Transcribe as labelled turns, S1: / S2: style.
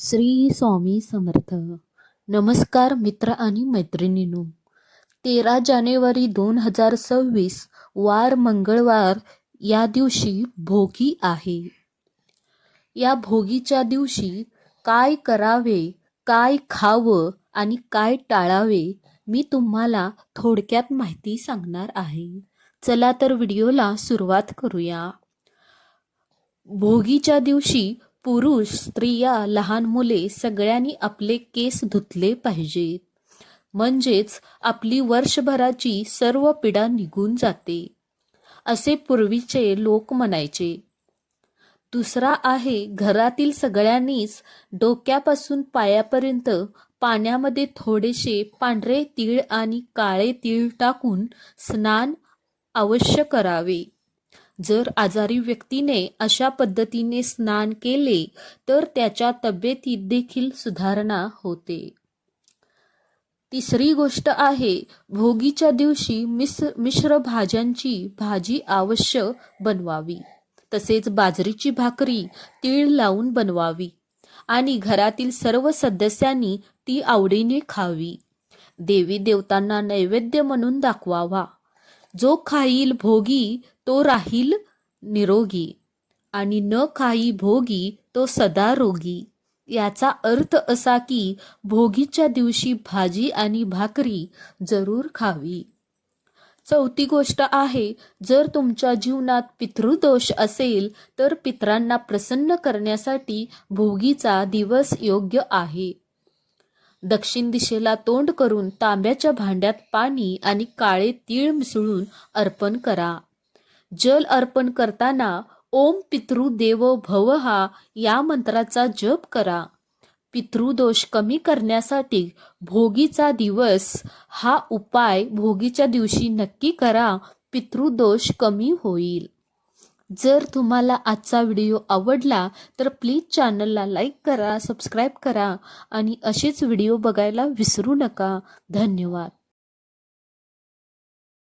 S1: श्री स्वामी समर्थ. नमस्कार मित्र आणि मैत्रिणींनो. तेरा जानेवारी दोन हजार सव्वीस वार मंगळवार या दिवशी भोगी आहे. या भोगीच्या दिवशी काय करावे काय खावं आणि काय टाळावे मी तुम्हाला थोडक्यात माहिती सांगणार आहे. चला तर व्हिडिओला सुरुवात करूया. भोगीच्या दिवशी पुरुष स्त्रिया लहान मुले सगळ्यांनी आपले केस धुतले पाहिजेत. म्हणजेच आपली वर्षभराची सर्व पिढा निघून जाते. असे पूर्वीचे लोक म्हणायचे. दुसरा आहे घरातील सगळ्यांनीच डोक्यापासून पायापर्यंत पाण्यामध्ये थोडेसे पांढरे तीळ आणि काळे तीळ टाकून स्नान अवश्य करावे. जर आजारी व्यक्तीने अशा पद्धतीने स्नान केले तर त्याच्या तब्येतीत देखील सुधारणा होते. तिसरी गोष्ट आहे भोगीच्या दिवशी मिस मिश्र भाज्यांची भाजी अवश्य बनवावी. तसेच बाजरीची भाकरी तीळ लावून बनवावी. आणि घरातील सर्व सदस्यांनी ती आवडीने खावी. देवी देवतांना नैवेद्य म्हणून दाखवावा. जो खाईल भोगी तो राहील निरोगी. आणि न खाई भोगी तो सदा रोगी. याचा अर्थ असा की भोगीच्या दिवशी भाजी आणि भाकरी जरूर खावी. चौथी गोष्ट आहे जर तुमच्या जीवनात पितृदोष असेल तर पित्रांना प्रसन्न करण्यासाठी भोगीचा दिवस योग्य आहे. दक्षिण दिशेला तोंड करून तांब्याच्या भांड्यात पाणी आणि काळे तीळ मिसळून अर्पण करा. जल अर्पण करताना ओम पितृ देव भव हा या मंत्राचा जप करा. पितृदोष कमी करण्यासाठी भोगीचा दिवस हा उपाय भोगीच्या दिवशी नक्की करा. पितृदोष कमी होईल. जर तुम्हाला आजचा व्हिडिओ आवडला तर प्लीज चॅनलला लाईक करा सबस्क्राईब करा आणि असेच व्हिडिओ बघायला विसरू नका. धन्यवाद.